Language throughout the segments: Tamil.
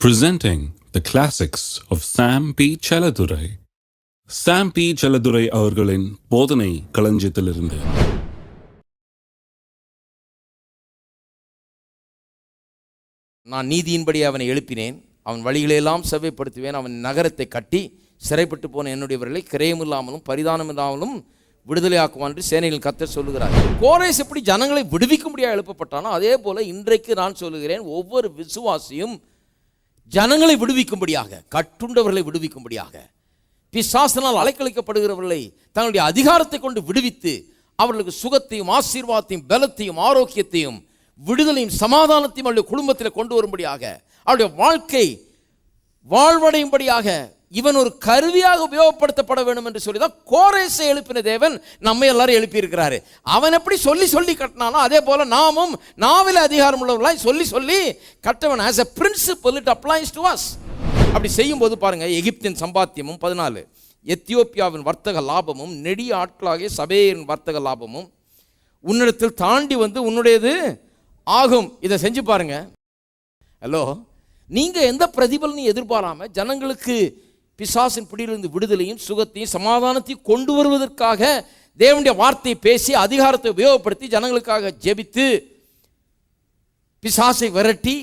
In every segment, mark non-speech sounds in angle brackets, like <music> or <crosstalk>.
presenting the classics of Sam P. Chaladurai. Sam P. Chaladurai அவர்களின் போதனை களஞ்சியத்திலிருந்து நான் நீதியின்படி அவனை எழுப்பினேன் அவன் வழிகளையெல்லாம் செவ்வைப்படுத்துவேன் அவன் நகரத்தை கட்டி சிறைப்பட்டு போன என்னுடையவர்களை கிரயமில்லாமலும் பரிதானம் இல்லாமலும் விடுதலையாக்குவான் என்று சேனையில் கத்த சொல்லுகிறார் கோரேஸ் எப்படி ஜனங்களை விடுவிக்க முடியாது எழுப்பப்பட்டானோ அதே போல் இன்றைக்கு நான் சொல்லுகிறேன் ஒவ்வொரு விசுவாசியும் ஜனங்களை விடுவிக்கும்படியாக கட்டுண்டவர்களை விடுவிக்கும்படியாக பிசாசனால் அலைக்கழிக்கப்படுகிறவர்களை தங்களுடைய அதிகாரத்தை கொண்டு விடுவித்து அவர்களுக்கு சுகத்தையும் ஆசீர்வாதத்தையும் பலத்தையும் ஆரோக்கியத்தையும் விடுதலையும் சமாதானத்தையும் அவருடைய குடும்பத்தில் கொண்டு வரும்படியாக அவருடைய வாழ்க்கை வாழ்வடையும்படியாக இவன் ஒரு கருவியாக உபயோகப்படுத்தப்பட வேண்டும் என்று சொல்லி தான் கோரேசை எழுப்பின தேவன் நம்ம எல்லாரும் எழுப்பியிருக்கிறாரு. அவன் எப்படி சொல்லி சொல்லி கட்டினானோ அதே போல நாமும் நாவில் அதிகாரம் உள்ளவர்களாய் சொல்லி சொல்லி கட்டவன் as a principle it applies to us அப்படி செய்யும்போது பாருங்க எகிப்தின் சம்பாத்தியமும் பதினாலு. எத்தியோப்பியாவின் வர்த்தக லாபமும் நெடிய ஆட்களாகிய சபையின் வர்த்தக லாபமும் உன்னிடத்தில் தாண்டி வந்து உன்னுடையது ஆகும். இதை செஞ்சு பாருங்க. ஹலோ நீங்கள் எந்த பிரதிபலனையும் எதிர்பாராமல் ஜனங்களுக்கு பிசாசின் பிடியிலிருந்து விடுதலையும் சுகத்தையும் சமாதானத்தையும் கொண்டு வருவதற்காக தேவனுடைய வார்த்தையை பேசி அதிகாரத்தை உபயோகப்படுத்தி ஜனங்களுக்காக ஜெபித்து பிசாசை விரட்டி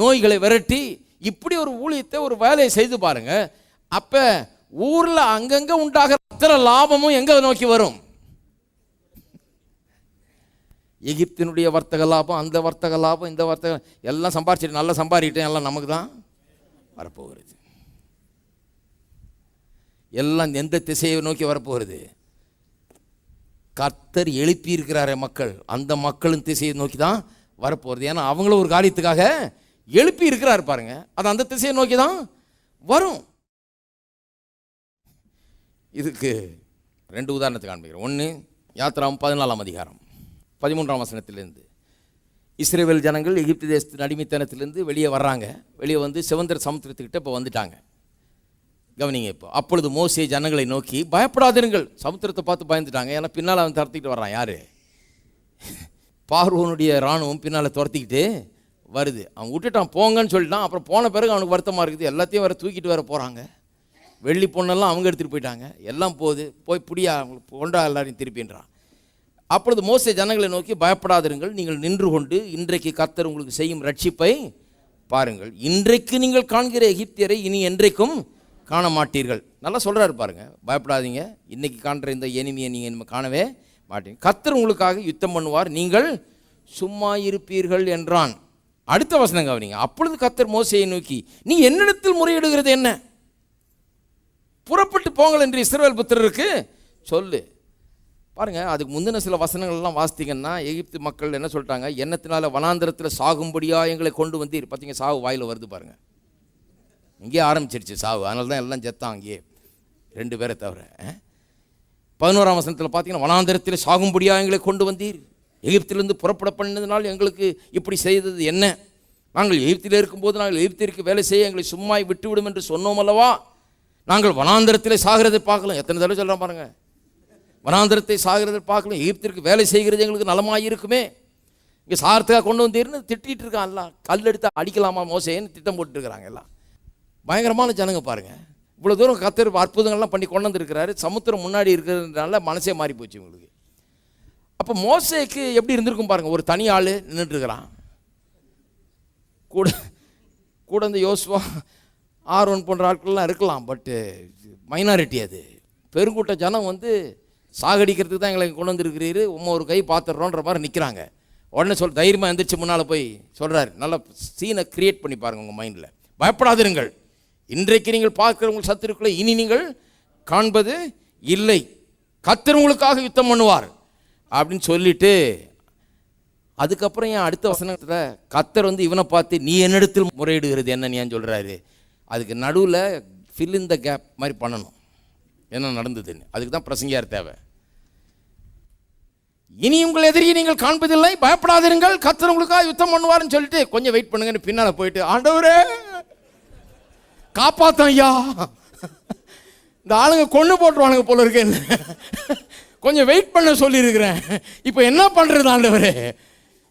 நோய்களை விரட்டி இப்படி ஒரு ஊழியத்தை ஒரு வேலையை செய்து பாருங்க. அப்ப ஊர்ல அங்கங்க உண்டாகிற அத்தனை லாபமும் எங்க நோக்கி வரும். எகிப்தினுடைய வர்த்தக லாபம் அந்த வர்த்தக லாபம் இந்த வர்த்தக எல்லாம் சம்பாரிச்சிட்டு நல்லா சம்பாதிக்கிட்டேன் எல்லாம் நமக்கு தான் வரப்போகிறது. எல்லாம் எந்த திசையை நோக்கி வரப்போகிறது? கர்த்தர் எழுப்பியிருக்கிறார மக்கள். அந்த மக்களின் திசையை நோக்கி தான் வரப்போகிறது. ஏன்னா அவங்களும் ஒரு காரியத்துக்காக எழுப்பி இருக்கிறார் பாருங்க. அது அந்த திசையை நோக்கி தான் வரும். இதுக்கு ரெண்டு உதாரணத்தை காண்பிக்கிறேன். ஒன்று யாத்திராம் பதினாலாம் அதிகாரம் பதிமூன்றாம் வசனத்திலேருந்து. இஸ்ரேல் ஜனங்கள் எகிப்து தேசத்தின் அடிமைத்தனத்திலேருந்து வெளியே வர்றாங்க. வெளியே வந்து சிவந்தர் சமுத்திரத்துக்கிட்ட இப்போ வந்துட்டாங்க. கவனிங்க இப்போ. அப்பொழுது மோசே ஜனங்களை நோக்கி பயப்படாதிருங்கள். சமுத்திரத்தை பார்த்து பயந்துட்டாங்க. ஏன்னா பின்னால் அவன் துரத்திக்கிட்டு வர்றான். யார்? பார்வனுடைய இராணுவம் பின்னால் துரத்திக்கிட்டு வருது. அவன் விட்டுட்டான் போங்கன்னு சொல்லிட்டான். அப்புறம் போன பிறகு அவனுக்கு வருத்தமாக இருக்குது. எல்லாத்தையும் வேறு தூக்கிட்டு வர போகிறாங்க வெள்ளி பொண்ணெல்லாம் அவங்க எடுத்துகிட்டு போயிட்டாங்க. எல்லாம் போகுது. போய் புடியா அவங்களுக்கு கொண்டா எல்லாரையும் திருப்பின்றான். அப்பொழுது மோசை ஜனங்களை நோக்கி பயப்படாதிருங்கள். நீங்கள் நின்று கொண்டு இன்றைக்கு கத்தர் உங்களுக்கு செய்யும் ரட்சிப்பை பாருங்கள். இன்றைக்கு நீங்கள் காண்கிற எகிப்தியரை இனி என்றைக்கும் காண மாட்டீர்கள் நல்லா சொல்கிறாரு பாருங்க. பயப்படாதீங்க. இன்றைக்கி காண்ற இந்த எனிமையை நீங்கள் இனிமேல் காணவே மாட்டீங்க. கத்தர் உங்களுக்காக யுத்தம் பண்ணுவார். நீங்கள் சும்மா இருப்பீர்கள் என்றான். அடுத்த வசனம் கவனிங்க. அப்பொழுது கத்தர் மோசையை நோக்கி நீ என்னிடத்தில் முறையிடுகிறது என்ன? புறப்பட்டு போங்கள் என்று இஸ்ரேல் புத்திரருக்கு சொல்லு. பாருங்கள் அதுக்கு முந்தின சில வசனங்கள்லாம் வாசித்தீங்கன்னா எகிப்து மக்கள் என்ன சொல்லிட்டாங்க? எண்ணத்தினால வனாந்திரத்தில் சாகும்படியாக எங்களை கொண்டு வந்து பார்த்தீங்க சாவு வாயில் வருது பாருங்கள் இங்கேயே ஆரம்பிச்சிருச்சு சாவு. அதனால தான் எல்லாம் செத்தான் அங்கேயே. ரெண்டு பேரை தவிர பதினோராம் வசனத்தில் பார்த்தீங்கன்னா வனாந்திரத்தில் சாகும்படியாக எங்களை கொண்டு வந்தீர்? எகிப்திலிருந்து புறப்பட பண்ணதுனால் எங்களுக்கு இப்படி செய்தது என்ன? நாங்கள் எகிப்தில் இருக்கும்போது நாங்கள் எகிப்திற்கு வேலை செய்ய எங்களை சும்மாய் விட்டுவிடும் என்று சொன்னோம் அல்லவா? நாங்கள் வனாந்திரத்தில் சாகிறதை பார்க்கலாம் எத்தனை தடவை சொல்கிறோம் பாருங்கள் வனாந்திரத்தை சாகிறதை பார்க்கலாம் எகிப்திற்கு வேலை செய்கிறது எங்களுக்கு நலமாக இருக்குமே. இங்கே சாகிறதுக்காக கொண்டு வந்தீர்னு திட்டிகிட்டு இருக்கான். எல்லாம் கல் எடுத்து அடிக்கலாமா மோசேன்னு திட்டம் போட்டுருக்குறாங்க எல்லாம். பயங்கரமான ஜனங்க பாருங்க. இவ்வளோ தூரம் கத்தர் அற்புதங்கள்லாம் பண்ணி கொண்டு வந்திருக்கிறாரு. சமுத்திரம் முன்னாடி இருக்கிறதுனால மனசே மாறி போச்சு உங்களுக்கு அப்போ மோசைக்கு எப்படி இருந்திருக்கும் பாருங்கள் ஒரு தனி ஆள் நின்றுட்டுருக்கிறான் கூட கூட இந்த யோசுவா ஆர்வன் போன்ற ஆட்கள்லாம் இருக்கலாம் பட்டு மைனாரிட்டி அது. பெருங்கூட்ட ஜனம் வந்து சாகடிக்கிறதுக்கு தான் எங்களை கொண்டு வந்திருக்கிறீரு. உம்மா ஒரு கை பார்த்துட்றோன்ற மாதிரி நிற்கிறாங்க உடனே சொல் தைரியமாக எந்திரிச்சு முன்னால் போய் சொல்கிறாரு நல்ல சீனை க்ரியேட் பண்ணி பாருங்கள் உங்கள் மைண்டில் பயப்படாதிருங்கள். இன்றைக்கு நீங்கள் பார்க்குற உங்கள் சத்துருக்களை இனி நீங்கள் காண்பது இல்லை. கத்தர் உங்களுக்காக யுத்தம் பண்ணுவார். அப்படின்னு சொல்லிட்டு அதுக்கப்புறம் என் அடுத்த வசனத்தில் கத்தர் வந்து இவனை பார்த்து நீ என்னிடத்தில் முறையிடுகிறது என்ன? ஏன் சொல்கிறாரு அதுக்கு நடுவில் ஃபில் இன் த கேப் மாதிரி பண்ணணும். என்ன நடந்ததுன்னு. அதுக்கு தான் பிரசங்கியார் தேவை. இனி உங்கள் எதிரியை நீங்கள் காண்பதில்லை. பயப்படாதிருங்கள். கத்தர் உங்களுக்காக யுத்தம் பண்ணுவார்னு சொல்லிட்டு கொஞ்சம் வெயிட் பண்ணுங்கன்னு பின்னால் போயிட்டு ஆண்டவரே காப்பாத்தம் ஐயா இந்த ஆளுங்க கொண்டு போட்டுருவானுங்க போல இருக்கு. கொஞ்சம் வெயிட் பண்ண சொல்லியிருக்கிறேன். இப்போ என்ன பண்ணுறது ஆண்டவர்?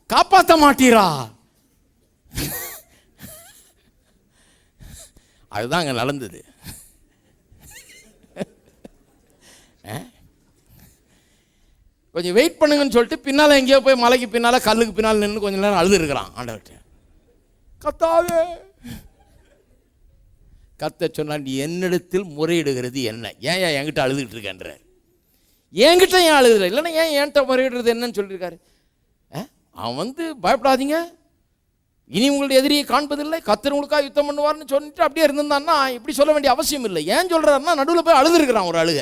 காப்பாற்ற மாட்டீரா? அதுதான் அங்கே நடந்தது. ஆ? கொஞ்சம் வெயிட் பண்ணுங்கன்னு சொல்லிட்டு பின்னால் எங்கேயோ போய் மலைக்கு பின்னால் கல்லுக்கு பின்னால் நின்று கொஞ்ச நேரம் அழுது இருக்கிறான் ஆண்டவர்கிட்ட. கத்தாவே! கத்த சொன்னான் நீ என்னிடத்தில் முறையிடுகிறது என்ன? ஏன் ஏன் என்கிட்ட அழுதுகிட்டு இருக்கேன்றார் என்கிட்ட ஏன் அழுகுற இல்லைன்னா ஏன் என்கிட்ட முறையிடுறது என்னன்னு சொல்லியிருக்காரு. ஆ? அவன் வந்து பயப்படாதீங்க. இனி உங்களுடைய எதிரியை காண்பதில்லை. கத்தர் உங்களுக்காக யுத்தம் பண்ணுவார்னு சொல்லிட்டு அப்படியே இருந்திருந்தான்னா இப்படி சொல்ல வேண்டிய அவசியம் இல்லை. ஏன் சொல்கிறாருன்னா நடுவில் போய் அழுதுருக்கிறான் ஒரு அழுக.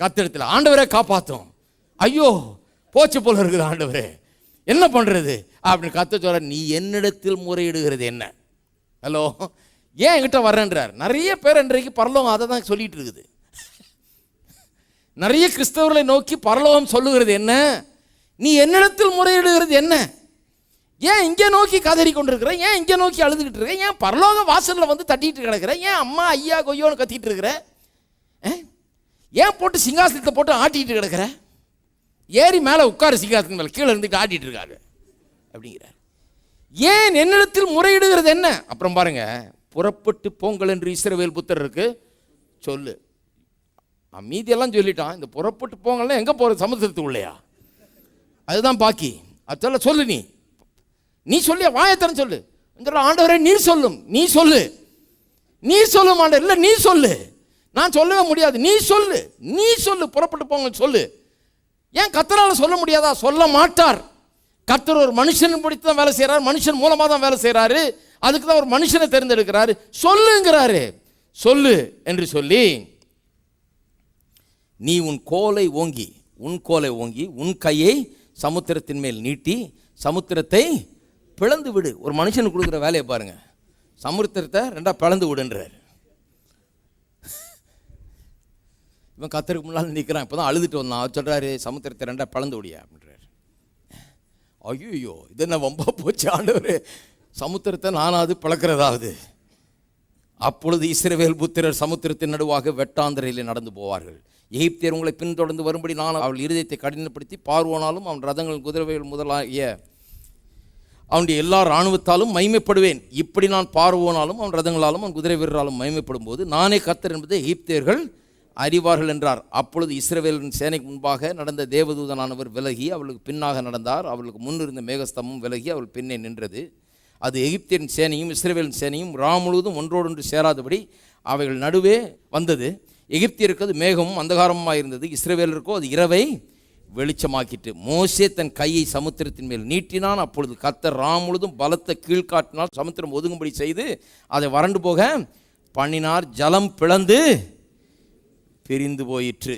கத்திரத்தில் ஆண்டவரே காப்பாற்றும் ஐயோ போச்சு போல இருக்குது ஆண்டவரே. என்ன பண்ணுறது அப்படின்னு கத்த சொல்கிற நீ என்னிடத்தில் முறையிடுகிறது என்ன? ஹலோ ஏன் என்கிட்ட வர்றேன்றார்? நிறைய பேர் இன்றைக்கு பரலோகம் அதை தான் சொல்லிட்டு இருக்குது நிறைய கிறிஸ்தவர்களை நோக்கி பரலோகம் சொல்லுகிறது என்ன? நீ என்னிடத்தில் முறையிடுகிறது என்ன? ஏன் இங்கே நோக்கி கதறி கொண்டிருக்கிற ஏன் இங்கே நோக்கி அழுதுகிட்டு இருக்க? ஏன் பரலோக வாசலில் வந்து தட்டிட்டு கிடக்கிற? ஏன் அம்மா ஐயா கொய்யோன்னு கத்திட்டு இருக்கிற? ஆ? ஏன் போட்டு சிங்காசனத்தை போட்டு ஆட்டிட்டு கிடக்கிற? ஏறி மேலே உட்காரு சிங்காசனம் மேலே கீழே இருந்துட்டு ஆட்டிட்டு இருக்காரு. அப்படிங்கிறார். ஏன் என்னிடத்தில் முறையிடுகிறது என்ன? அப்புறம் பாருங்கள் புறப்பட்டு போங்கள் என்று இஸ்ரவேல் புத்தருக்கு சொல்லு. மீதியெல்லாம் சொல்லிட்டான். இந்த புறப்பட்டு போங்கள்னா எங்கே போகிறது சமுத்திரத்துக்கு உள்ளையா? அதுதான் பாக்கி. அதெல்லாம் சொல்லு நீ. நீ சொல்லி வாயத்தரம் சொல்லு. இந்த ஆண்டவரே நீ சொல்லும். நீ சொல்லு. நீ சொல்லும் ஆண்டவர். இல்லை நீ சொல்லு. நான் சொல்லவே முடியாது. நீ சொல்லு. நீ சொல்லு. புறப்பட்டு போங்க சொல்லு. ஏன் கத்தரால் சொல்ல முடியாதா? சொல்ல மாட்டார். கர்த்தர் ஒரு மனுஷன் பிடித்து தான் வேலை செய்கிறார் மனுஷன் மூலமாக தான் வேலை செய்கிறாரு அதுக்கு தான் ஒரு மனுஷனை தேர்ந்தெடுக்கிறாரு. சொல்லுங்கிறாரு. சொல்லு என்று சொல்லி நீ உன் கோலை ஓங்கி உன் கோலை ஓங்கி உன் கையை சமுத்திரத்தின் மேல் நீட்டி சமுத்திரத்தை பிளந்து விடு. ஒரு மனுஷனுக்கு கொடுக்குற வேலையை பாருங்க. சமுத்திரத்தை ரெண்டாக பிளந்து விடுன்றார். இவன் கத்தருக்கு முன்னால் நிற்கிறான் இப்போ தான் அழுதுட்டு வந்தான். அவர் சொல்கிறாரு சமுத்திரத்தை ரெண்டாக பிளந்து விடியா அப்படின்ற ஐயோ இது என்ன வம்பா போச்சு ஆண்டவர். சமுத்திரத்தை நானாவது பிளக்கிறதாவது. அப்பொழுது இஸ்ரவேல் புத்திரர் சமுத்திரத்தின் நடுவாக வெட்டாந்திரையில் நடந்து போவார்கள். எகிப்தியர் உங்களை பின்தொடர்ந்து வரும்படி நான் அவள் இருதயத்தை கடினப்படுத்தி பார்வோனாலும் அவன் ரதங்கள் குதிரைகள் முதலாகிய அவனுடைய எல்லா இராணுவத்தாலும் மைமைப்படுவேன் இப்படி நான் பார்வோனாலும் அவன் ரதங்களாலும் அவன் குதிரை வீரராலும் மைமைப்படும் போது நானே கத்தர் என்பதை எகிப்தியர்கள் அறிவார்கள் என்றார். அப்பொழுது இஸ்ரவேலின் சேனைக்கு முன்பாக நடந்த தேவதூதனானவர் விலகி அவளுக்கு பின்னாக நடந்தார். அவளுக்கு முன்னிருந்த மேகஸ்தமும் விலகி அவள் பின்னே நின்றது. அது எகிப்தின் சேனையும் இஸ்ரேவேலின் சேனையும் ரா முழுவதும் ஒன்றோடொன்று சேராதபடி அவைகள் நடுவே வந்தது. எகிப்தியருக்கு அது மேகமும் அந்தகாரமாக இருந்தது. இஸ்ரேவேலருக்கோ அது இரவை வெளிச்சமாக்கிட்டு மோசே தன் கையை சமுத்திரத்தின் மேல் நீட்டினான். அப்பொழுது கத்தர் ரா முழுதும் பலத்த கீழ்காட்டினால் சமுத்திரம் ஒதுங்கும்படி செய்து அதை வறண்டு போக பண்ணினார். ஜலம் பிளந்து பிரிந்து போயிற்று.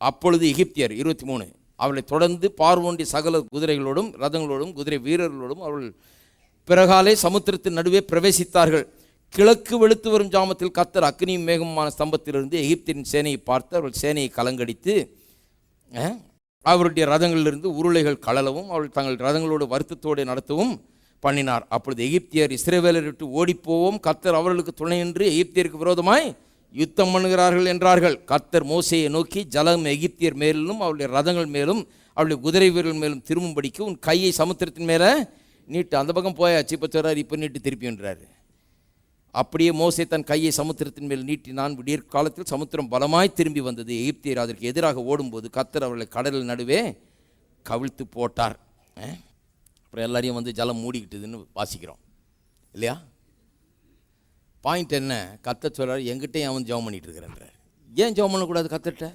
அப்பொழுது எகிப்தியர் இருபத்தி மூணு அவளை தொடர்ந்து பார்வோண்டி சகல குதிரைகளோடும் ரதங்களோடும் குதிரை வீரர்களோடும் அவள் பிறகாலே சமுத்திரத்தின் நடுவே பிரவேசித்தார்கள். கிழக்கு வெளுத்து வரும் ஜாமத்தில் கத்தர் அக்னியும் மேகமான ஸ்தம்பத்திலிருந்து எகிப்தின் சேனையை பார்த்து அவள் சேனையை கலங்கடித்து அவருடைய ரதங்களிலிருந்து உருளைகள் கலலவும் அவள் தங்கள் ரதங்களோடு வருத்தத்தோடு நடத்தவும் பண்ணினார். அப்பொழுது எகிப்தியர் இஸ்ரேவேலர் விட்டு ஓடிப்போவோம். கத்தர் அவர்களுக்கு துணையின்றி எகிப்தியருக்கு விரோதமாய் யுத்தம் பண்ணுகிறார்கள் என்றார்கள். கத்தர் மோசையை நோக்கி ஜலம் எகிப்தியர் மேலும் அவளுடைய ரதங்கள் மேலும் அவளுடைய குதிரை வீரர்கள் மேலும் திரும்பும்படிக்கு உன் கையை சமுத்திரத்தின் மேலே நீட்டு. அந்த பக்கம் போயாச்சு இப்போ சொல்கிறார் இப்போ நீட்டு திருப்பின்றார் அப்படியே மோசை தன் கையை சமுத்திரத்தின் மேல் நீட்டினான் விடியற் காலத்தில் சமுத்திரம் பலமாய் திரும்பி வந்தது. எகிப்தியர் அதற்கு எதிராக ஓடும்போது கத்தர் அவர்களை கடலில் நடுவே கவிழ்த்து போட்டார். அப்புறம் எல்லாரையும் வந்து ஜலம் மூடிக்கிட்டுதுன்னு வாசிக்கிறோம். இல்லையா? பாயிண்ட் என்ன? கத்த சொல்கிறார் எங்கிட்டையும் அவன் ஜெபம் பண்ணிட்டு இருக்கிறான்றார். ஏன் ஜெபம் பண்ணக்கூடாது கத்துட்ட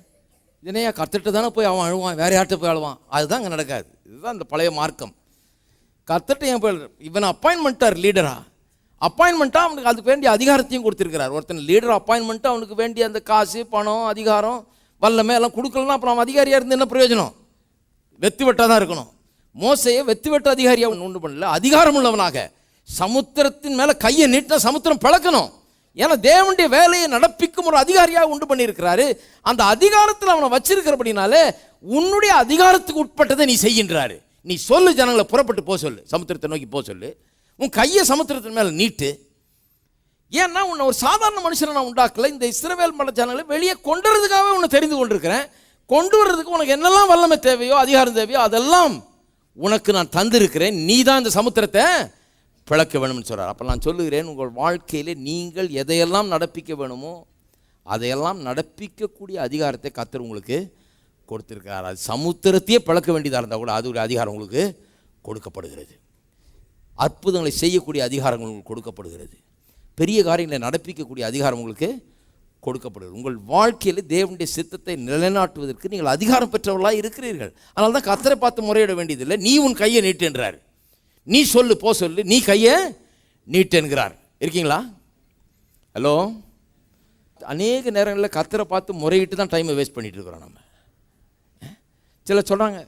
இதனையா கத்துட்டு தானே போய் அவன் அழுவான் வேறு யார்கிட்ட போய் அழுவான்? அதுதான் அங்கே நடக்காது. இதுதான் இந்த பழைய மார்க்கம். கத்துட்டு ஏன் போய் இவனை அப்பாயின்மெண்ட்டார் லீடரா அப்பாயின்மெண்ட்டாக அவனுக்கு அதுக்கு வேண்டிய அதிகாரத்தையும் கொடுத்துருக்கிறார். ஒருத்தன் லீடர் அப்பாயின்மெண்ட்டாக அவனுக்கு வேண்டிய அந்த காசு பணம் அதிகாரம் வல்லமே எல்லாம் கொடுக்கலன்னா அப்புறம் அவன் அதிகாரியாக இருந்து என்ன பிரயோஜனம்? வெத்து வெட்டாக தான் இருக்கணும். மோசையை வெத்து வெட்ட அதிகாரியாக ஒன்று உண்டு பண்ணல. அதிகாரம் உள்ளவனாக. சமுத்திரத்தின் மேலே கையை நீட்டினா சமுத்திரம் பழக்கணும் ஏன்னா தேவனுடைய வேலையை நடப்பிக்கும் ஒரு அதிகாரியாக உண்டு பண்ணியிருக்கிறாரு. அந்த அதிகாரத்தில் அவனை வச்சிருக்கிறபடினாலே உன்னுடைய அதிகாரத்துக்கு உட்பட்டதை நீ செய்கின்றாரு. நீ சொல்லு ஜனங்களை புறப்பட்டு போக சொல்லு. சமுத்திரத்தை நோக்கி போக சொல்லு. உன் கையை சமுத்திரத்தின் மேலே நீட்டு. ஏன்னா உன்னை ஒரு சாதாரண மனுஷனை நான் உண்டாக்கல. இந்த இஸ்ரவேல் மல ஜனங்களை வெளியே கொண்டுறதுக்காகவே உன்னை தெரிந்து கொண்டிருக்கிறேன். கொண்டு வர்றதுக்கு உனக்கு என்னெல்லாம் வல்லமை தேவையோ அதிகாரம் தேவையோ அதெல்லாம் உனக்கு நான் தந்திருக்கிறேன். நீ தான் இந்த சமுத்திரத்தை பிளக்க வேணும்னு சொல்கிறார் அப்போ நான் சொல்லுகிறேன் உங்கள் வாழ்க்கையில் நீங்கள் எதையெல்லாம் நடப்பிக்க வேணுமோ அதையெல்லாம் நடப்பிக்கக்கூடிய அதிகாரத்தை கத்தர் உங்களுக்கு கொடுத்துருக்கார் அது சமுத்திரத்தையே பிழக்க வேண்டியதாக இருந்தால் கூட அது ஒரு அதிகாரம் உங்களுக்கு கொடுக்கப்படுகிறது. அற்புதங்களை செய்யக்கூடிய அதிகாரம் உங்களுக்கு கொடுக்கப்படுகிறது. பெரிய காரியங்களை நடப்பிக்கக்கூடிய அதிகாரம் உங்களுக்கு கொடுக்கப்படுகிறது. உங்கள் வாழ்க்கையில் தேவனுடைய சித்தத்தை நிலைநாட்டுவதற்கு நீங்கள் அதிகாரம் பெற்றவர்களாக இருக்கிறீர்கள். அதனால தான் கத்தரை பார்த்து முறையிட வேண்டியதில்லை. நீ உன் கையை நீட்டுன்றார் நீ சொல்லு போ சொல்லு. நீ கையை நீட்டுங்கிறார். இருக்கீங்களா? ஹலோ? அநேக நேரங்களில் கத்தரை பார்த்து முறையிட்டு தான் டைமை வேஸ்ட் பண்ணிட்டு இருக்கிறோம் நம்ம. சில சொல்கிறாங்க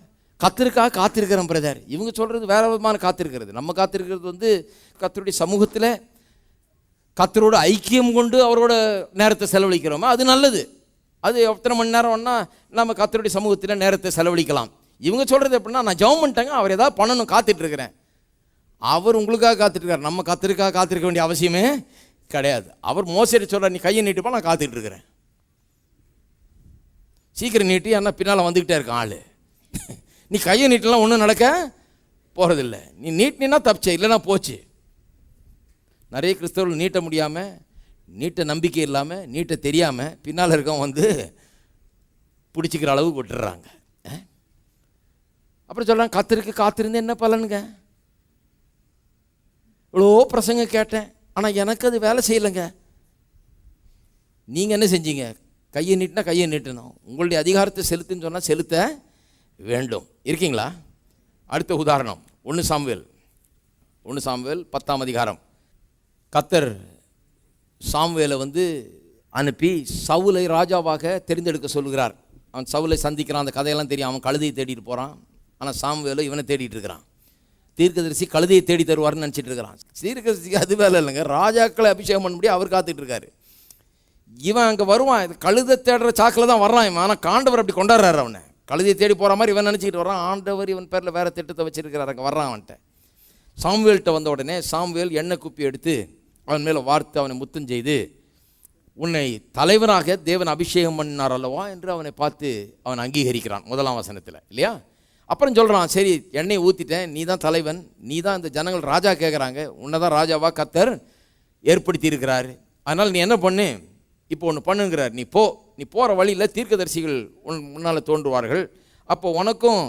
கத்திற்காக காத்திருக்கிறோம் பிரதர் இவங்க சொல்கிறது வேற விதமான காத்திருக்கிறது. நம்ம காத்திருக்கிறது வந்து கத்தருடைய சமூகத்தில் கத்தரோட ஐக்கியம் கொண்டு அவரோட நேரத்தை செலவழிக்கிறோமா. அது நல்லது. அது எத்தனை மணி நேரம் நம்ம கத்தருடைய சமூகத்தில் நேரத்தை செலவழிக்கலாம். இவங்க சொல்கிறது எப்படின்னா நான் ஜெபம் பண்ணிட்டேங்க அவர் ஏதாவது பண்ணணும் காத்துட்டு இருக்கிறேன். அவர் உங்களுக்காக காத்துட்ருக்கார் நம்ம கத்திற்காக காத்திருக்க வேண்டிய அவசியமே கிடையாது. அவர் மோசடி சொல்கிறார் நீ கையை நீட்டுப்பா நான் காத்துட்டு இருக்கிறேன் சீக்கிரம் நீட்டி ஆனால் பின்னால் வந்துக்கிட்டே இருக்கான் ஆள். <laughs> நீ கையை நீட்டலாம் ஒன்றும் நடக்க போகிறதில்ல நீ நீட்டினா தப்பிச்ச இல்லைன்னா போச்சு. நிறைய கிறிஸ்தவர்கள் நீட்ட முடியாமல் நீட்ட நம்பிக்கை இல்லாமல் நீட்ட தெரியாமல் பின்னால் இருக்கவன் வந்து பிடிச்சிக்கிற அளவுக்கு விட்டுறாங்க. அப்புறம் சொல்கிறாங்க கத்திருக்கு காத்திருந்து என்ன பலனுங்க? இவ்வளோ பிரசங்க கேட்டேன். ஆனால் எனக்கு அது வேலை செய்யலைங்க. நீங்கள் என்ன செஞ்சீங்க? கையை நீட்டினா கையை நீட்டணும். உங்களுடைய அதிகாரத்தை செலுத்துன்னு சொன்னால் செலுத்த வேண்டும். இருக்கீங்களா? அடுத்த உதாரணம். ஒன்று சாம்வேல். ஒன்று சாம்வேல் பத்தாம் அதிகாரம். கத்தர் சாம்வேலை வந்து அனுப்பி சவுலை ராஜாவாக தெரிந்தெடுக்க சொல்லுகிறார் அவன் சவுலை சந்திக்கிறான். அந்த கதையெல்லாம் தெரியும். அவன் கழுதையை தேடிட்டு போகிறான் ஆனால் சாம்வேலு இவனை தேடிட்டு இருக்கிறான். தீர்க்கதரிசி கழுதையை தேடி தருவார்னு நினச்சிட்டு இருக்கிறான். தீர்க்கதரிசிக்கு அது வேலை இல்லைங்க. ராஜாக்களை அபிஷேகம் பண்ணபடி அவர் காத்துட்டு இருக்காரு. இவன் அங்கே வருவான். இது கழுதை தேடுற சாக்கில் தான் வர்றான் இவன். ஆனால் காண்டவர் அப்படி கொண்டாடுறாரு அவனை. கழுதையை தேடி போகிற மாதிரி இவன் நினச்சிக்கிட்டு வரான் ஆண்டவர் இவன் பேரில் வேறு திட்டத்தை வச்சிருக்கிறார். அங்கே வர்றான் அவன்கிட்ட. சாம்வேல்கிட்ட வந்த உடனே சாம்வேல் எண்ணெய் குப்பி எடுத்து அவன் மேலே வார்த்து அவனை முத்தம் செய்து உன்னை தலைவனாக தேவன் அபிஷேகம் பண்ணார் அல்லவா? என்று அவனை பார்த்து அவன் அங்கீகரிக்கிறான் முதலாம் வசனத்தில். இல்லையா? அப்புறம் சொல்கிறான் சரி எண்ணெய் ஊற்றிட்டேன் நீ தான் தலைவன் நீ தான் இந்த ஜனங்கள் ராஜா கேட்குறாங்க உன்னை தான் ராஜாவா கத்தர் ஏற்படுத்தி இருக்கிறாரு அதனால் நீ என்ன பண்ணு? இப்போ ஒன்று பண்ணுங்கிறார். நீ போ நீ போகிற வழியில் தீர்க்கதரிசிகள் உன் முன்னால் தோன்றுவார்கள். அப்போ உனக்கும்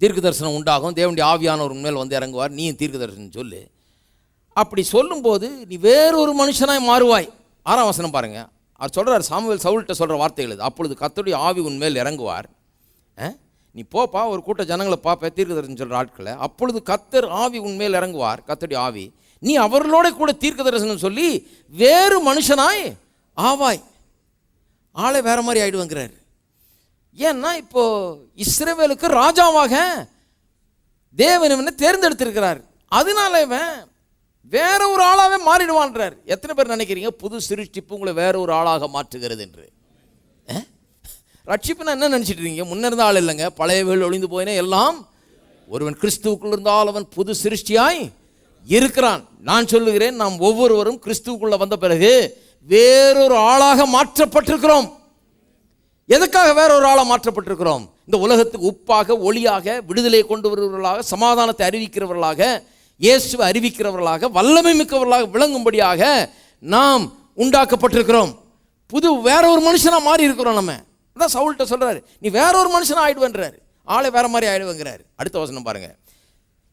தீர்க்க தரிசனம் உண்டாகும். தேவனுடைய ஆவியானவர் மேல் வந்து இறங்குவார். நீயும் தீர்க்க தரிசனம் சொல்லு. அப்படி சொல்லும்போது நீ வேறொரு மனுஷனாய் மாறுவாய். ஆறாம் வசனம் பாருங்க. அவர் சொல்கிறார் சாமுவேல் சவுல்கிட்ட சொல்கிற வார்த்தைகள் இது. அப்பொழுது கத்தருடைய ஆவி உன்மேல் இறங்குவார். ஆ? நீ போப்பா ஒரு கூட்ட ஜனங்களை பார்ப்ப தீர்க்கதரிசனம் சொல்கிற ஆட்களை. அப்பொழுது கத்தர் ஆவி உண்மையில் இறங்குவார். கர்த்தருடைய ஆவி. நீ அவர்களோட கூட தீர்க்க தரிசனம் சொல்லி வேறு மனுஷனாய் ஆவாய். ஆளை வேற மாதிரி ஆயிடுவாங்கிறார். ஏன்னா இப்போ இஸ்ரேவேலுக்கு ராஜாவாக தேவன் இவனை தேர்ந்தெடுத்திருக்கிறார். அதனால இவன் வேற ஒரு ஆளாகவே மாறிடுவான்றார். எத்தனை பேர் நினைக்கிறீங்க? புது சிருஷ்டிப்பு உங்களை வேற ஒரு ஆளாக மாற்றுகிறது என்று. ரட்சிப்புனா என்ன நினச்சிட்டு இருக்கீங்க? முன்ன இருந்த ஆள் இல்லைங்க. பழைய வேல் ஒளிந்து போயினே எல்லாம் ஒருவன் கிறிஸ்துவுக்குள் இருந்தால் அவன் புது சிருஷ்டியாய் இருக்கிறான். நான் சொல்லுகிறேன் நாம் ஒவ்வொருவரும் கிறிஸ்துவுக்குள்ள வந்த பிறகு வேறொரு ஆளாக மாற்றப்பட்டிருக்கிறோம். எதுக்காக வேற ஒரு ஆளாக மாற்றப்பட்டிருக்கிறோம்? இந்த உலகத்துக்கு உப்பாக ஒளியாக விடுதலை கொண்டு வருவர்களாக சமாதானத்தை அறிவிக்கிறவர்களாக இயேசுவை அறிவிக்கிறவர்களாக வல்லமை மிக்கவர்களாக விளங்கும்படியாக நாம் உண்டாக்கப்பட்டிருக்கிறோம். புது வேற ஒரு மனுஷனாக மாறி இருக்கிறோம் நம்ம. அதான் சவுல்கிட்ட சொல்கிறாரு நீ வேற ஒரு மனுஷனாக ஆயிடுவேன்றாரு. ஆளை வேற மாதிரி ஆயிடுவேங்கிறாரு. அடுத்த வசனம் பாருங்க.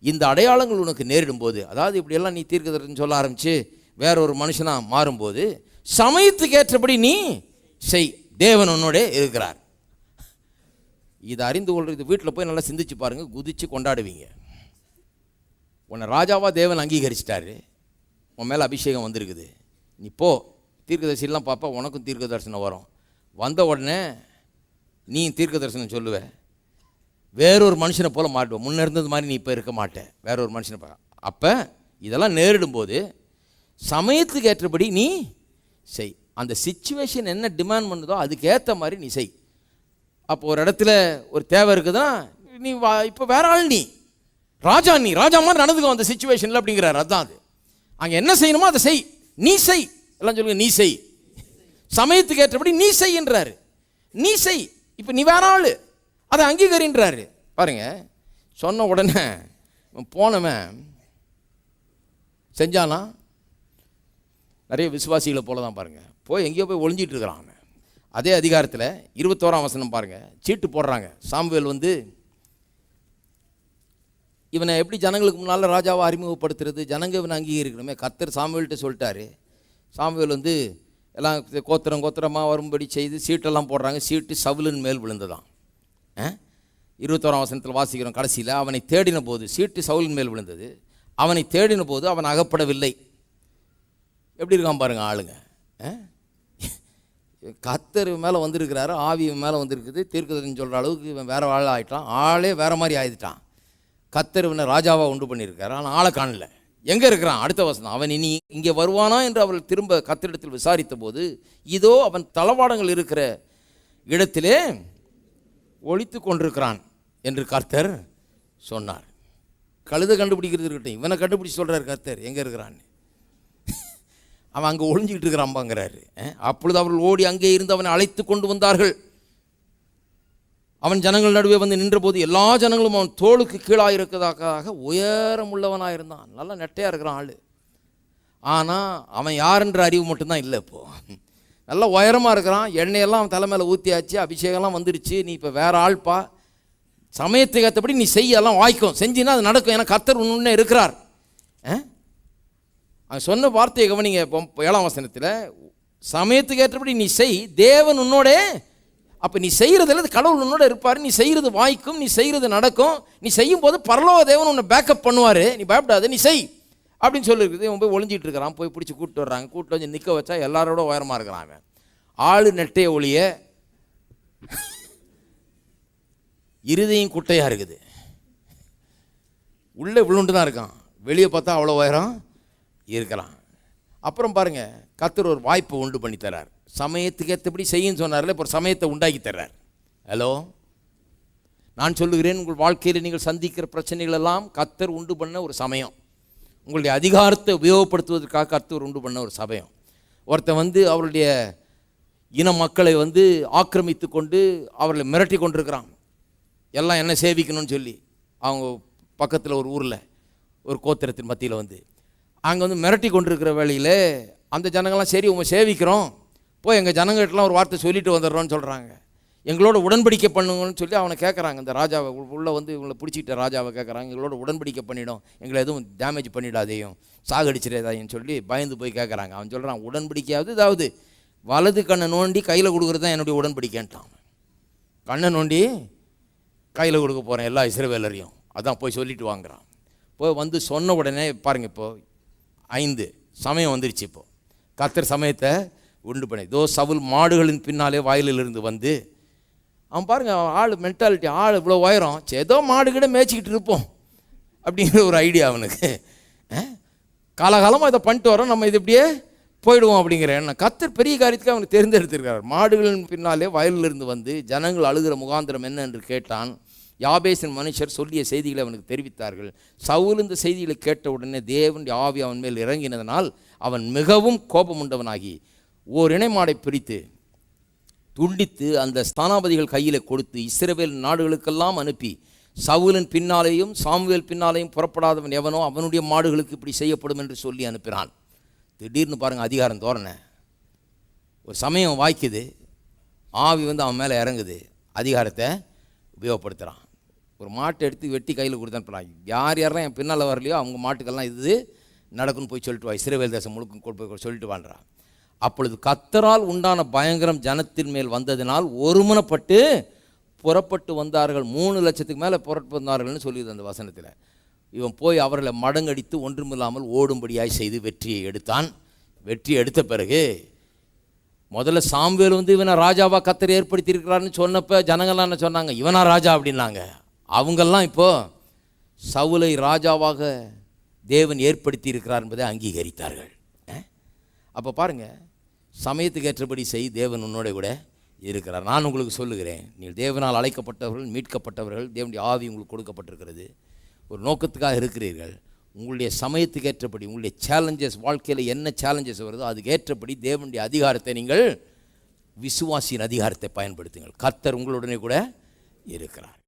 இந்த அடையாளங்கள் உனக்கு நேரிடும் போது அதாவது இப்படியெல்லாம் நீ தீர்க்கதரிசனம் சொல்ல ஆரம்பிச்சு வேற ஒரு மனுஷனாக மாறும்போது சமயத்துக்கு ஏற்றபடி நீ செய். தேவன் உன்னோட இருக்கிறார். இதை அறிந்து கொள்வது வீட்டில் போய் நல்லா சிந்திச்சு பாருங்கள் குதித்து கொண்டாடுவீங்க. உன்னை ராஜாவாக தேவன் அங்கீகரிச்சிட்டாரு. உன் மேலே அபிஷேகம் வந்திருக்குது. நீ போ. தீர்க்கதரிசிலாம் பார்ப்பா உனக்கும் தீர்க்க தரிசனம் வரும். வந்த உடனே நீ தீர்க்க தரிசனம் சொல்லுவ. வேறொரு மனுஷனை போல மாட்டுவ முன்னே இருந்தது மாதிரி நீ இப்போ இருக்க மாட்ட. வேற ஒரு மனுஷனை பார்க்க அப்போ இதெல்லாம் நேரிடும் போது சமயத்துக்கு ஏற்றபடி நீ செய். அந்த சுச்சுவேஷன் என்ன டிமாண்ட் பண்ணுதோ அதுக்கேற்ற மாதிரி நீ செய். அப்போ ஒரு இடத்துல ஒரு தேவை இருக்குதுன்னா நீ வா இப்போ வேற ஆள் நீ. ராஜா நீ. ராஜா மாதிரி நடந்துக்கோ அந்த சுச்சுவேஷனில் அப்படிங்கிறார். அதுதான் அது. அங்கே என்ன செய்யணுமோ அதை செய். நீ செய். எல்லாம் சொல்லுங்க நீ செய். சமயத்துக்கு ஏற்றபடி நீ செய்யின்றாரு நீ செய். இப்போ நீ வேற ஆள். அதை அங்கீகரின்றாரு. பாருங்க சொன்ன உடனே போனவன் செஞ்சானா? நிறைய விசுவாசிகளை போல தான் பாருங்கள் போய் எங்கேயோ போய் ஒளிஞ்சிட்டு இருக்கிறான் அவன். அதே அதிகாரத்தில் இருபத்தோராம் வசனம் பாருங்கள் சீட்டு போடுறாங்க. சாம்வேல் வந்து இவனை எப்படி ஜனங்களுக்கு முன்னால் ராஜாவை அறிமுகப்படுத்துறது? ஜனங்க இவனை அங்கீகரிக்கணுமே. கத்தர் சாமுவேல்கிட்ட சொல்லிட்டாரு. சாமுவேல் வந்து எல்லாம் கோத்திரம் கோத்திரமாக வரும்படி செய்து சீட்டெல்லாம் போடுறாங்க. சீட்டு சவுலின் மேல் விழுந்ததான் ஆ? இருபத்தோராம் வசனத்தில் வாசிக்கிறோம் கடைசியில். அவனை தேடின போது சீட்டு சவுலின் மேல் விழுந்தது. அவனை தேடின போது அவன் அகப்படவில்லை. எப்படி இருக்கான் பாருங்கள் ஆளுங்க. ஆ? கத்தர் மேலே வந்திருக்கிறாரு ஆவி மேலே வந்திருக்குது. தீர்க்கதரின்னு சொல்கிற அளவுக்கு இவன் வேறு ஆள் ஆயிட்டான் ஆளே வேறு மாதிரி ஆயிட்டான். கத்தர் இவனை ராஜாவாக உண்டு பண்ணியிருக்காரு. ஆனால் ஆளை காணலை. எங்கே இருக்கிறான்? அடுத்த வசனம். அவன் இனி இங்கே வருவானா என்று அவர்கள் திரும்ப கத்திடத்தில் விசாரித்த போது இதோ அவன் தளவாடங்கள் இருக்கிற இடத்திலே ஒழித்து கொண்டிருக்கிறான் என்று கர்த்தர் சொன்னார். கழுதை கண்டுபிடிக்கிறது இருக்கட்டும். இவனை கண்டுபிடிச்சி சொல்கிறார் கர்த்தர் எங்கே இருக்கிறான்னு. அவன் அங்கே ஒளிஞ்சிக்கிட்டு இருக்கிறான்பாங்கிறாரு அப்பொழுது அவர்கள் ஓடி அங்கே இருந்து அவனை அழைத்து கொண்டு வந்தார்கள். அவன் ஜனங்கள் நடுவே வந்து நின்றபோது எல்லா ஜனங்களும் அவன் தோளுக்கு கீழாக இருக்கிறதாக உயரமுள்ளவனாக இருந்தான் நல்லா நெட்டையாக இருக்கிறான் ஆள். ஆனால் அவன் யாருன்ற அறிவு மட்டும்தான் இல்லை இப்போது நல்லா உயரமாக இருக்கிறான். எண்ணெயெல்லாம் அவன் தலை மேலே ஊற்றியாச்சு அபிஷேகம்லாம் வந்துடுச்சு. நீ இப்போ வேறு ஆள்ப்பா சமயத்துக்கு ஏற்றபடி நீ செய்ய எல்லாம் வாய்க்கும். செஞ்சினா அது நடக்கும். ஏன்னா கத்தர் ஒன்று இருக்கிறார். ஆ? அவன் சொன்ன வார்த்தையை கவனிங்க இப்போ ஏழாம் வசனத்தில். சமயத்துக்கு ஏற்றபடி நீ செய். தேவன் உன்னோடே அப்போ நீ செய்கிறதுல கடவுள் உன்னோட இருப்பார். நீ செய்கிறது வாய்க்கும் நீ செய்கிறது நடக்கும். நீ செய்யும் போது பரலோக தேவன் உன்னை பேக்கப் பண்ணுவார். நீ பயப்படாத நீ செய். அப்படின்னு சொல்லியிருக்குது இவன் போய் ஒளிஞ்சிட்டு இருக்கிறான். போய் பிடிச்சி கூப்பிட்டு வர்றாங்க. கூப்பிட்டு வந்து நிற்க வச்சா எல்லாரோட உயரமாக இருக்கிறாங்க ஆள் ஆளு நெட்டைய ஒளிய இருதையும் குட்டையாக இருக்குது. உள்ளே விழுண்டு தான் இருக்கான். வெளியே பார்த்தா அவ்வளோ உயரம் இருக்கலாம். அப்புறம் பாருங்க கத்தர் ஒரு வாய்ப்பு உண்டு பண்ணி தர்றார் சமயத்துக்கு ஏற்றபடி செய்யுன்னு சொன்னார்ல இப்போ சமயத்தை உண்டாக்கி தர்றார். ஹலோ? நான் சொல்லுகிறேன் உங்கள் வாழ்க்கையில் நீங்கள் சந்திக்கிற பிரச்சனைகள் எல்லாம் கத்தர் உண்டு பண்ண ஒரு சமயம். உங்களுடைய அதிகாரத்தை உபயோகப்படுத்துவதற்காக கத்தர் உண்டு பண்ண ஒரு சமயம். ஒருத்தன் வந்து அவருடைய இன மக்களை வந்து ஆக்கிரமித்து கொண்டு அவர்களை மிரட்டி கொண்டிருக்கிறான். எல்லாம் என்ன சேவிக்கணும்னு சொல்லி. அவங்க பக்கத்தில் ஒரு ஊரில் ஒரு கோத்திரத்தின் மத்தியில் வந்து. அங்கே வந்து மிரட்டி கொண்டிருக்கிற வேலையில் அந்த ஜனங்கள்லாம் சரி உங்கள் சேவிக்கிறோம். போய் எங்கள் ஜனங்கள்ட்டலாம் ஒரு வார்த்தை சொல்லிட்டு வந்துடுறோன்னு சொல்கிறாங்க எங்களோட உடன்படிக்கை பண்ணுங்கன்னு சொல்லி அவனை கேட்குறாங்க இந்த ராஜாவை உள்ளே வந்து இவங்களை பிடிச்சிக்கிட்ட ராஜாவை கேட்குறாங்க எங்களோட உடன்படிக்கை பண்ணிடும். எங்களை எதுவும் டேமேஜ் பண்ணிடாதையும். சாகடிச்சிடாதையும் சொல்லி பயந்து போய் கேட்குறாங்க அவன் சொல்கிறான் உடன்படிக்கையாவது இதாவது. வலது கண்ணை நோண்டி கையில் கொடுக்குறது தான் என்னுடைய உடன்படிக்கைன்ட்டான். கண்ணை நோண்டி கையில் கொடுக்க போகிறேன் எல்லா இஸ்ரவேலரையும். அதான் போய் சொல்லிட்டு வாங்குறான். போய் வந்து சொன்ன உடனே பாருங்கள் இப்போது ஐந்து. சமயம் வந்துருச்சு இப்போது கத்தர் சமயத்தை உண்டு பண்ணி. இதோ சவுல் மாடுகளின் பின்னாலே வாயிலிருந்து வந்து அவன் பாருங்கள் அவன் ஆள் மென்டாலிட்டி ஆள் இவ்வளோ உயரம் ஏதோ மாடு கிட்ட மேய்ச்சிக்கிட்டு இருப்போம் அப்படிங்கிற ஒரு ஐடியா அவனுக்கு. காலகாலமாக இதை பண்ணிட்டு வரோம் நம்ம இது இப்படியே போயிடுவோம் அப்படிங்கிற எண்ணம். கத்தர் பெரிய காரியத்துக்கு அவனுக்கு தேர்ந்தெடுத்திருக்கிறார் மாடுகளின் பின்னாலே வயலிலிருந்து வந்து ஜனங்கள் அழுகிற முகாந்திரம் என்ன என்று கேட்டான். யாபேசின் மனுஷர் சொல்லிய செய்திகளை அவனுக்கு தெரிவித்தார்கள். சவுல் இந்த செய்திகளை கேட்ட உடனே தேவன் ஆவி அவன் மேல் இறங்கினதனால் அவன் மிகவும் கோபமுண்டவனாகி ஓர் இணைமாடை பிரித்து துண்டித்து அந்த ஸ்தானாபதிகள் கையில் கொடுத்து இஸ்ரவேல் நாடுகளுக்கெல்லாம் அனுப்பி சவுலின் பின்னாலேயும் சாமுவேல் பின்னாலேயும் புறப்படாதவன் எவனோ அவனுடைய மாடுகளுக்கு இப்படி செய்யப்படும் என்று சொல்லி அனுப்பினான். திடீர்னு பாருங்கள் அதிகாரம் தோரணை. ஒரு சமயம் வாய்க்குது. ஆவி வந்து அவன் மேலே இறங்குது. அதிகாரத்தை உபயோகப்படுத்துகிறான் ஒரு மாட்டை எடுத்து வெட்டி கையில் கொடுத்து அனுப்புறான் யார் யாரெல்லாம் என் பின்னால் வரலையோ அவங்க மாட்டுக்கெல்லாம் இது நடக்கும்னு போய் சொல்லிட்டு வா. இஸ்ரேவேல் தேசம் முழுக்க போய் சொல்லிட்டு வான்றான் அப்பொழுது கத்தரால் உண்டான பயங்கரம் ஜனத்தின் மேல் வந்ததினால் ஒருமனப்பட்டு புறப்பட்டு வந்தார்கள். மூணு லட்சத்துக்கு மேலே புறப்பட்டு வந்தார்கள்னு சொல்லியது அந்த வசனத்தில். இவன் போய் அவர்களை மடங்கடித்து ஒன்றுமில்லாமல் ஓடும்படியாய் செய்து வெற்றியை எடுத்தான். வெற்றி எடுத்த பிறகு முதல்ல சாம்வேல் வந்து இவனை ராஜாவாக கத்தர் ஏற்படுத்தியிருக்கிறான்னு சொன்னப்போ ஜனங்கள்லாம் என்ன சொன்னாங்க? இவனா ராஜா? அப்படின்னாங்க. அவங்கெல்லாம் இப்போது சவுலை ராஜாவாக தேவன் ஏற்படுத்தி இருக்கிறார் என்பதை அங்கீகரித்தார்கள். அப்போ பாருங்கள் சமயத்துக்கு ஏற்றபடி செய் தேவன் உன்னோட கூட இருக்கிறார். நான் உங்களுக்கு சொல்லுகிறேன் நீங்கள் தேவனால் அழைக்கப்பட்டவர்கள் மீட்கப்பட்டவர்கள் தேவனுடைய ஆவி உங்களுக்கு கொடுக்கப்பட்டிருக்கிறது. ஒரு நோக்கத்துக்காக இருக்கிறீர்கள். உங்களுடைய சமயத்துக்கு ஏற்றபடி உங்களுடைய சேலஞ்சஸ் வாழ்க்கையில் என்ன சேலஞ்சஸ் வருதோ அதுக்கு ஏற்றபடி தேவனுடைய அதிகாரத்தை நீங்கள் விசுவாசியின் அதிகாரத்தை பயன்படுத்துங்கள். கர்த்தர் உங்களுடனே கூட இருக்கிறார்.